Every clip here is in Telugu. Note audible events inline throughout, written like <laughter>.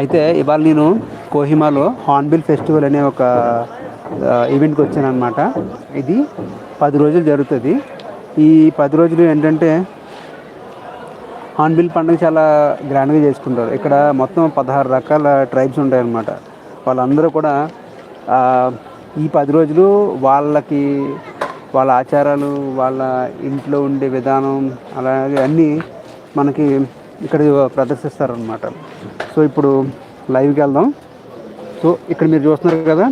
అయితే ఇవాళ నేను కోహిమాలో హార్న్బిల్ ఫెస్టివల్ అనే ఒక ఈవెంట్కి వచ్చాను అనమాట ఇది పది రోజులు జరుగుతుంది. ఈ పది రోజులు ఏంటంటే హార్న్బిల్ పండుగ చాలా గ్రాండ్గా చేసుకుంటారు. ఇక్కడ మొత్తం పదహారు రకాల ట్రైబ్స్ ఉంటాయన్నమాట. వాళ్ళందరూ కూడా ఈ పది రోజులు వాళ్ళకి వాళ్ళ ఆచారాలు వాళ్ళ ఇంట్లో ఉండే విధానం అలాగే అన్నీ మనకి ఇక్కడ ప్రదర్శిస్తారనమాట సో ఇప్పుడు లైవ్కి వెళ్దాం. సో ఇక్కడ మీరు చూస్తున్నారు కదా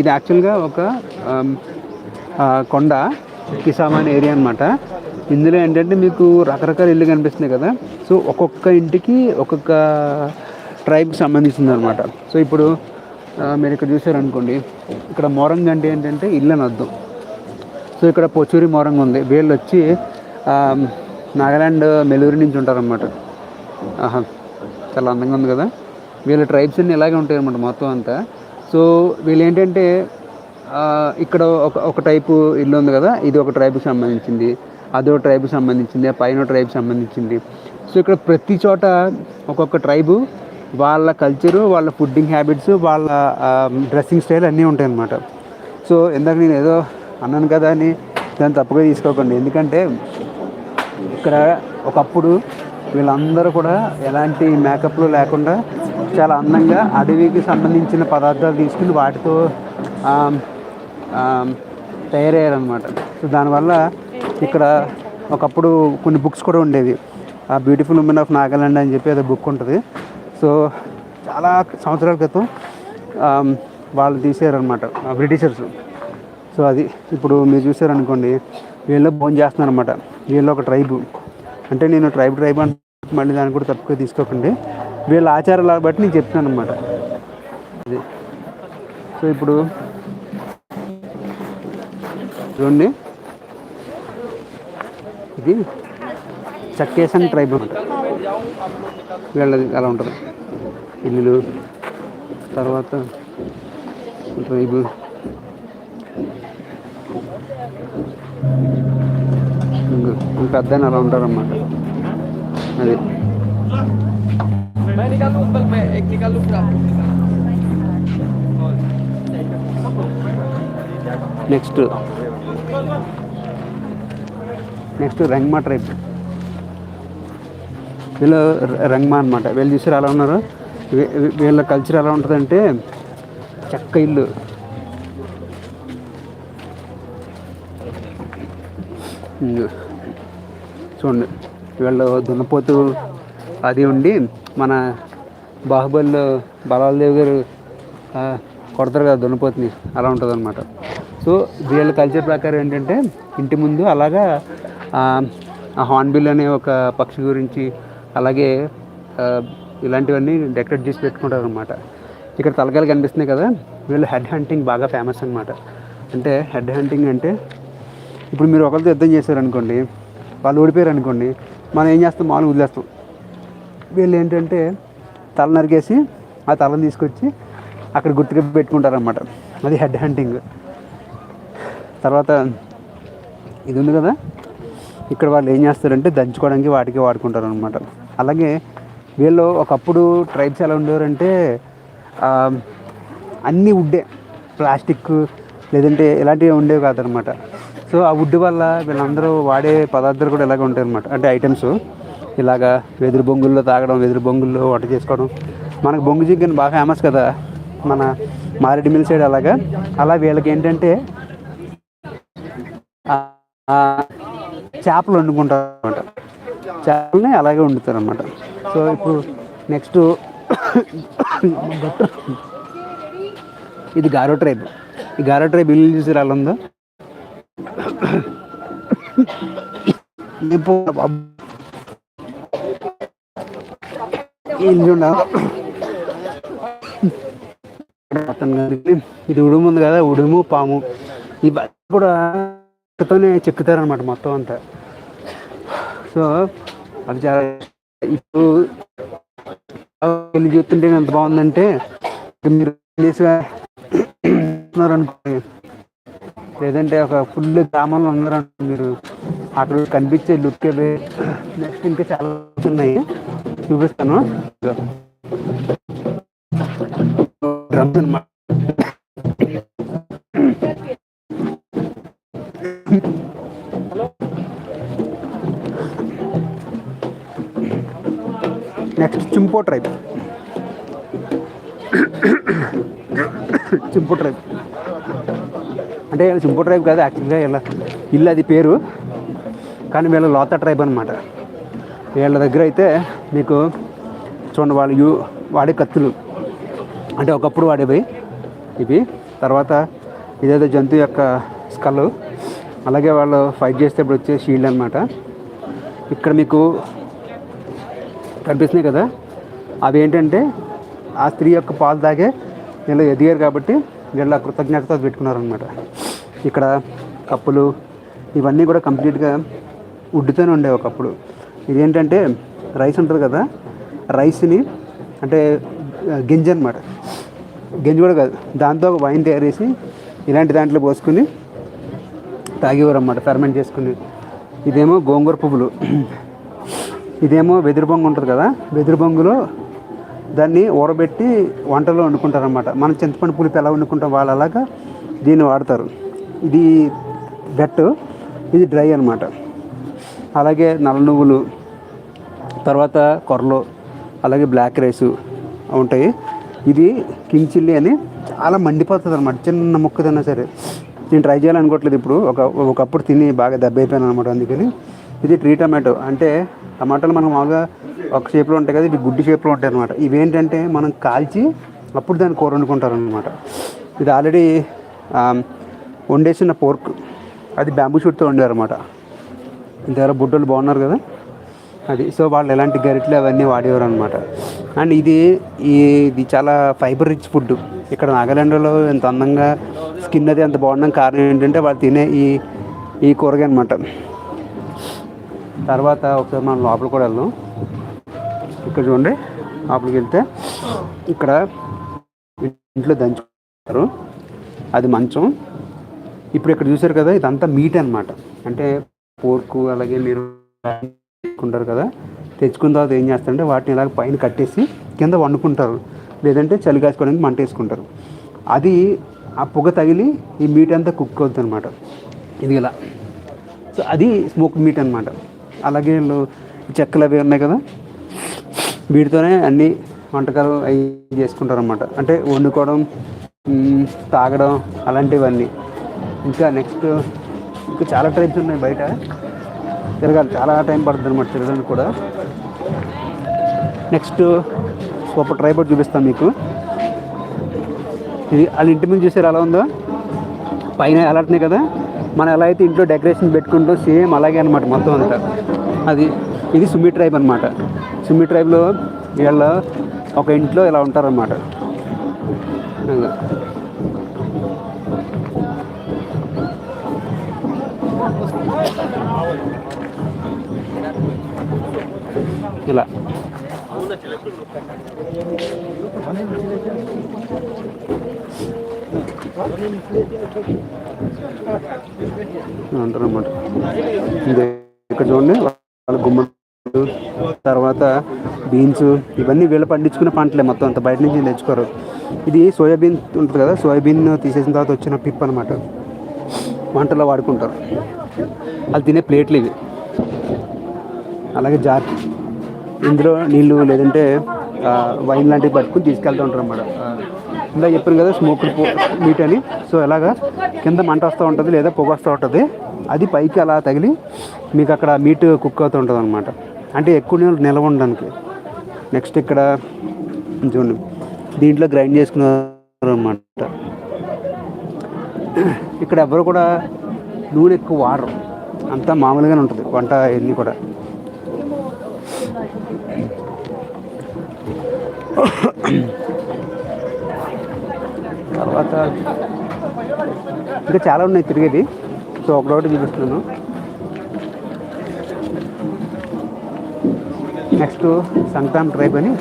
ఇది యాక్చువల్గా ఒక కొండ కిసామాన్ ఏరియా అనమాట ఇందులో ఏంటంటే మీకు రకరకాల ఇల్లు కనిపిస్తున్నాయి కదా. సో ఒక్కొక్క ఇంటికి ఒక్కొక్క ట్రైబ్కి సంబంధించింది అనమాట సో ఇప్పుడు మీరు ఇక్కడ చూసారనుకోండి ఇక్కడ మోరంగ్ అంటే ఏంటంటే ఇల్లు అని అర్థం. సో ఇక్కడ పొచూరి మోరంగ్ ఉంది. వీళ్ళు వచ్చి నాగాలాండ్ మెలూరు నుంచి ఉంటారన్నమాట. ఆహా చాలా అందంగా ఉంది కదా. వీళ్ళ ట్రైబ్స్ అన్నీ ఇలాగే ఉంటాయి అనమాట మొత్తం అంతా. సో వీళ్ళు ఏంటంటే ఇక్కడ ఒక ఒక టైపు ఇల్లు ఉంది కదా ఇది ఒక ట్రైబ్కి సంబంధించింది అదో ట్రైబ్కి సంబంధించింది ఆ పైన ట్రైబ్కి సంబంధించింది. సో ఇక్కడ ప్రతి చోట ఒక్కొక్క ట్రైబు వాళ్ళ కల్చరు వాళ్ళ ఫుడ్డింగ్ హ్యాబిట్స్ వాళ్ళ డ్రెస్సింగ్ స్టైల్ అన్నీ ఉంటాయి అన్నమాట. సో ఇందాక నేను ఏదో అన్నాను కదా అని దాన్ని తప్పుగా తీసుకోకండి. ఎందుకంటే ఇక్కడ ఒకప్పుడు వీళ్ళందరూ కూడా ఎలాంటి మేకప్లు లేకుండా చాలా అందంగా అడవికి సంబంధించిన పదార్థాలు తీసుకుని వాటితో తయారయ్యారనమాట సో దానివల్ల ఇక్కడ ఒకప్పుడు కొన్ని బుక్స్ కూడా ఉండేవి. ఆ బ్యూటిఫుల్ ఉమెన్ ఆఫ్ నాగాలాండ్ అని చెప్పి అదే బుక్ ఉంటుంది. సో చాలా సంవత్సరాల క్రితం వాళ్ళు తీసారనమాట బ్రిటిషర్స్. సో అది ఇప్పుడు మీరు చూసారనుకోండి వీళ్ళు భోజనం చేస్తున్నారు అనమాట వీళ్ళు ఒక ట్రైబు. అంటే నేను ట్రైబ్ ట్రైబ్ అంటే మళ్ళీ దాన్ని కూడా తప్పుగా తీసుకోకండి. వీళ్ళ ఆచారాలు బట్టి నేను చెప్తున్నాను అనమాట అది సో ఇప్పుడు చూడండి. ఇది చక్కేసన్ ట్రైబ్ అనమాట వీళ్ళది అలా ఉంటుంది. ఇల్లులు తర్వాత ట్రైబు ఇంకా ఇంక పెద్ద అలా ఉంటారన్నమాట. అది. నెక్స్ట్ నెక్స్ట్ రంగ్మా ట్రైబ్ వీళ్ళు రంగ్మా అనమాట వీళ్ళు చూసారు ఎలా ఉన్నారు? వీళ్ళ కల్చర్ ఎలా ఉంటుందంటే చెక్క ఇల్లు. చూడండి. వీళ్ళు దున్నపోతు అది ఉండి మన బాహుబలిలో బలాలదేవ్ గారు కొడతారు కదా దున్నపోతుని. అలా ఉంటుంది అనమాట సో వీళ్ళ కల్చర్ ప్రకారం ఏంటంటే ఇంటి ముందు అలాగా ఆ, హార్న్బిల్ అనే ఒక పక్షి గురించి అలాగే ఇలాంటివన్నీ డెకరేట్ చేసి పెట్టుకుంటారు అనమాట ఇక్కడ తలకాయలు కనిపిస్తున్నాయి కదా వీళ్ళు హెడ్ హంటింగ్ బాగా ఫేమస్ అనమాట అంటే హెడ్ హంటింగ్ అంటే ఇప్పుడు మీరు ఒకరితో యుద్ధం చేశారనుకోండి వాళ్ళు ఓడిపోయారు అనుకోండి మనం ఏం చేస్తాం? మామూలు వదిలేస్తాం. వీళ్ళు ఏంటంటే తల నరికేసి ఆ తలను తీసుకొచ్చి అక్కడ గుర్తుగా పెట్టుకుంటారనమాట అది హెడ్ హంటింగ్. తర్వాత ఇది ఉంది కదా? ఇక్కడ వాళ్ళు ఏం చేస్తారంటే దంచుకోవడానికి వాటికి వాడుకుంటారు అనమాట అలాగే వీళ్ళు ఒకప్పుడు ట్రైబ్స్ ఎలా ఉండేవారంటే అన్నీ వుడ్డే ప్లాస్టిక్ లేదంటే ఇలాంటివి ఉండేవి కాదనమాట సో ఆ వుడ్ వల్ల వీళ్ళందరూ వాడే పదార్థాలు కూడా ఇలాగ ఉంటాయి అనమాట అంటే ఐటమ్స్ ఇలాగా వెదురు బొంగుల్లో తాగడం వెదురు బొంగుల్లో వంట చేసుకోవడం. మనకు బొంగు చికెన్ బాగా ఫేమస్ కదా. మన మారేడుమిల్ సైడ్ అలాగా. అలా వీళ్ళకి ఏంటంటే చేపలు వండుకుంటారు అనమాట చేపలని అలాగే వండుతారు అనమాట సో ఇప్పుడు నెక్స్ట్ <coughs> ఇది గారో ట్రైబ్. ఈ గారో ట్రైబ్ ఇల్లు చూసి ఎలా ఉందో ఇప్పుడు బాబు. ఈ ఇల్లు చూడ అతను గారికి ఇది ఉడుము ఉంది కదా ఉడుము పాము. ఇవన్నీ కూడా చెక్కతోనే చెక్కుతారనమాట మొత్తం అంతా. సో అది చాలా ఇప్పుడు వెళ్ళి చూస్తుంటే ఎంత బాగుందంటే మీరు అనుకోండి లేదంటే ఒక ఫుల్ గ్రామంలో ఉన్నారంట మీరు అక్కడ కనిపించే లుక్ అవి నెక్స్ట్ ఇంకా చాలా ఉన్నాయి. చూపిస్తాను. డ్రమ్స్ అనమాట నెక్స్ట్ చింపో ట్రైబ్ చింపో ట్రైబ్ అంటే వీళ్ళ ట్రైబ్ కాదు యాక్చువల్గా వీళ్ళ ఇల్లు అది పేరు. కానీ వీళ్ళ లోత ట్రైబ్ అనమాట వీళ్ళ దగ్గర అయితే మీకు చూడండి వాళ్ళు యూ వాడే కత్తులు. అంటే ఒకప్పుడు వాడేవి ఇవి. తర్వాత ఇదేదో జంతువు యొక్క స్కల్. అలాగే వాళ్ళు ఫైట్ చేసేటప్పుడు వచ్చే షీల్డ్ అనమాట ఇక్కడ మీకు కనిపిస్తున్నాయి కదా. అవి ఏంటంటే ఆ స్త్రీ యొక్క పాలు తాగే వీళ్ళు ఎదిగారు కాబట్టి వీళ్ళ కృతజ్ఞతతో పెట్టుకున్నారనమాట ఇక్కడ కప్పులు ఇవన్నీ కూడా కంప్లీట్గా వుడ్తోనే ఉండేవి ఒకప్పుడు. ఇదేంటంటే రైస్ ఉంటుంది కదా రైస్ని అంటే గింజ అనమాట గింజ కూడా కాదు దాంతో ఒక వైన్ తయారు చేసి ఇలాంటి దాంట్లో పోసుకుని తాగేవారు అన్నమాట ఫెర్మెంట్ చేసుకుని. ఇదేమో గోంగూర పువ్వులు. ఇదేమో వెదురు బొంగు ఉంటుంది కదా వెదురు బొంగులో దాన్ని ఊరబెట్టి వంటలో వండుకుంటారనమాట మనం చింతపండు పులుపు ఎలా వండుకుంటాం వాళ్ళు అలాగా దీన్ని వాడతారు. ఇది వెట్ ఇది డ్రై అనమాట అలాగే నల్ల నువ్వులు తర్వాత కొర్రలు అలాగే బ్లాక్ రైస్ ఉంటాయి. ఇది కింగ్ చిల్లీ అని చాలా మండిపోతుంది అనమాట చిన్న ముక్క తిన్నా సరే. నేను ట్రై చేయాలనుకోవట్లేదు ఇప్పుడు ఒక ఒకప్పుడు తిని బాగా దెబ్బ అయిపోయాను అనమాట అందుకని. ఇది ట్రీ టమాటో అంటే టమాటాలు మనం మామూలుగా ఒక షేప్లో ఉంటాయి కదా ఇవి గుడ్డి షేప్లో ఉంటాయి అనమాట ఇవేంటంటే మనం కాల్చి అప్పుడు దాన్ని కూర వండుకుంటారు అనమాట ఇది ఆల్రెడీ వండేసిన పోర్క్. అది బ్యాంబూ షూట్తో వండారన్నమాట. ఇంతవరకు బుడ్డలు బాగున్నారు కదా? అది. సో వాళ్ళు ఎలాంటి గరిటలు అవన్నీ వాడేవారు అనమాట అండ్ ఇది ఈ ఇది చాలా ఫైబర్ రిచ్ ఫుడ్. ఇక్కడ నాగాలాండ్లో ఎంత అందంగా స్కిన్ అది అంత బాగుండడం కారణం ఏంటంటే వాళ్ళు తినే ఈ ఈ కూరగాయ అనమాట తర్వాత ఒకసారి మనం లోపల కూడా వెళ్దాం. ఇక్కడ చూడండి లోపలికి వెళ్తే ఇక్కడ ఇంట్లో దంచుకుంటారు. అది మంచం. ఇప్పుడు ఇక్కడ చూసారు కదా ఇదంతా మీట్ అనమాట అంటే పోర్కు అలాగే మీరు తెచ్చుకుంటారు కదా తెచ్చుకున్న తర్వాత ఏం చేస్తారంటే వాటిని ఇలాగ పైన కట్టేసి కింద వండుకుంటారు. లేదంటే చలి కాసుకోవడానికి మంట వేసుకుంటారు. అది ఆ పొగ తగిలి ఈ మీట్ అంతా కుక్ అవుతుంది అనమాట ఇది ఇలా. సో అది స్మోక్ మీట్ అనమాట అలాగే వీళ్ళు చెక్కలు అవి ఉన్నాయి కదా వీటితోనే అన్ని వంటకాలు అవి చేసుకుంటారు అనమాట అంటే వండుకోవడం తాగడం అలాంటివన్నీ. ఇంకా నెక్స్ట్ ఇంకా చాలా టైప్స్ ఉన్నాయి బయట. తిరగాలి. చాలా టైం పడుతుంది అనమాట తిరగడానికి కూడా. నెక్స్ట్ ఒక ట్రైపోర్ట్ చూపిస్తాను మీకు. ఇది వాళ్ళ ఇంటి మీద చూసారు ఎలా ఉందో? పైన అలాంటినాయి కదా. మనం ఎలా అయితే ఇంట్లో డెకరేషన్ పెట్టుకుంటాం సేమ్ అలాగే అనమాట మొత్తం అంతా. అది ఇది సుమి ట్రైబ్ అనమాట సుమి ట్రైబ్లో వీళ్ళ ఒక ఇంట్లో ఇలా ఉంటారన్నమాట. ఇలా. ఇలా అంటారన్నమాట ఇక్కడ చూడండి వాళ్ళ గుమ్మడి తర్వాత బీన్స్ ఇవన్నీ వీళ్ళు పండించుకునే పంటలే మొత్తం అంత. బయట నుంచి తెచ్చుకోరు. ఇది సోయాబీన్ ఉంటుంది కదా సోయాబీన్ తీసేసిన తర్వాత వచ్చిన పిప్ అనమాట వంటలో వాడుకుంటారు. వాళ్ళు తినే ప్లేట్లు ఇవి. అలాగే జార్ ఇందులో నీళ్ళు లేదంటే వైన్ లాంటివి పట్టుకుని తీసుకెళ్తూ ఉంటారు అన్నమాట ఇందా చెప్పాను కదా స్మోక్డ్ మీట్ అని. సో ఎలాగా కింద మంట వస్తూ ఉంటుంది లేదా పొగ వస్తూ ఉంటుంది అది పైకి అలా తగిలి మీకు అక్కడ మీట్ కుక్ అవుతూ ఉంటుంది అనమాట అంటే ఎక్కువ నీళ్ళు నిల్వ ఉండడానికి. నెక్స్ట్ ఇక్కడ చూడండి దీంట్లో గ్రైండ్ చేసుకున్నారు అనమాట ఇక్కడ ఎవరు కూడా నూనె ఎక్కువ వాడరు. అంతా మామూలుగానే ఉంటుంది వంట ఇవన్నీ కూడా. తర్వాత ఇంకా చాలా ఉన్నాయి తిరిగేది సో ఒకటొకటి చూపిస్తున్నాను. నెక్స్ట్ సంక్రాంతి ట్రైబ్ అని.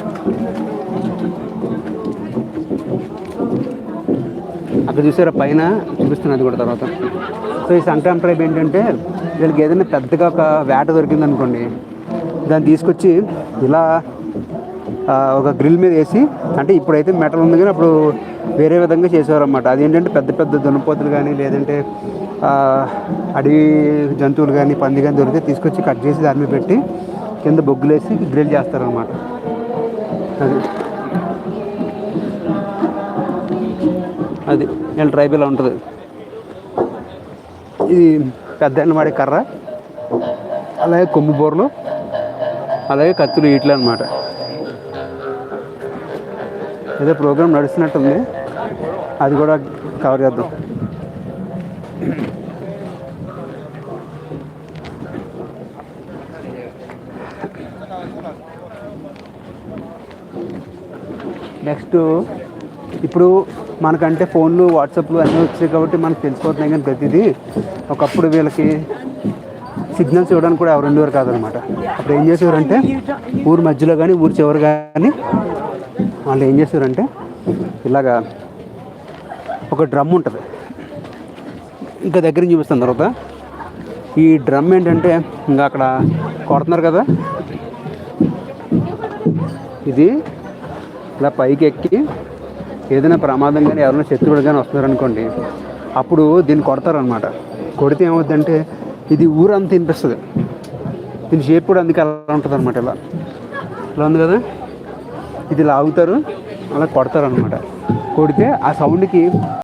అక్కడ చూసారా పైన చూపిస్తున్నది అది కూడా తర్వాత. సో ఈ సంక్రాంతి ట్రైబ్ ఏంటంటే వీళ్ళకి ఏదైనా పెద్దగా ఒక వేట దొరికింది అనుకోండి దాన్ని తీసుకొచ్చి ఇలా ఒక గ్రిల్ మీద వేసి అంటే ఇప్పుడైతే మెటల్ ఉంది కానీ అప్పుడు వేరే విధంగా చేసేవారు అది అదేంటంటే పెద్ద పెద్ద దున్నపోతులు కానీ లేదంటే అడవి జంతువులు కానీ పంది కానీ దొరికితే తీసుకొచ్చి కట్ చేసి దాని మీద పెట్టి కింద బొగ్గులేసి గ్రిల్ చేస్తారనమాట అది. అది. వీళ్ళ ట్రైబ్ ఇలా ఉంటుంది. ఇది పెద్ద వాడే కర్ర అలాగే కొమ్ము బోర్లు అలాగే కత్తులు ఇట్లా అనమాట ఏదో ప్రోగ్రామ్ నడుస్తున్నట్టుంది అది కూడా కవర్ చేద్దాం. నెక్స్ట్ ఇప్పుడు మనకంటే ఫోన్లు వాట్సాప్లు అన్నీ వచ్చాయి కాబట్టి మనకు తెలిసిపోతున్నాయి కానీ ప్రతిదీ ఒకప్పుడు వీళ్ళకి సిగ్నల్స్ ఇవ్వడానికి కూడా ఎవరు ఉండేవారు కాదనమాట. అప్పుడు ఏం చేసేవారంటే ఊరు మధ్యలో కానీ ఊరు చివరి కానీ వాళ్ళు ఏం చేశారంటే ఇలాగా ఒక డ్రమ్ ఉంటుంది. ఇంకా దగ్గర నుంచి చూపిస్తాను తర్వాత. ఈ డ్రమ్ ఏంటంటే ఇంకా అక్కడ కొడుతున్నారు కదా. ఇది ఇలా పైకి ఎక్కి ఏదైనా ప్రమాదం కానీ ఎవరైనా శత్రువులు కానీ వస్తున్నారనుకోండి అప్పుడు దీన్ని కొడతారనమాట కొడితే ఏమవుతుందంటే ఇది ఊరంతా తినిపిస్తుంది దీని షేప్ కూడా అందుకే అలా ఉంటుంది అనమాట ఇలా. ఇలా ఉంది కదా? ఇది లాగుతారు అలా కొడతారు అనమాట కొడితే ఆ సౌండ్కి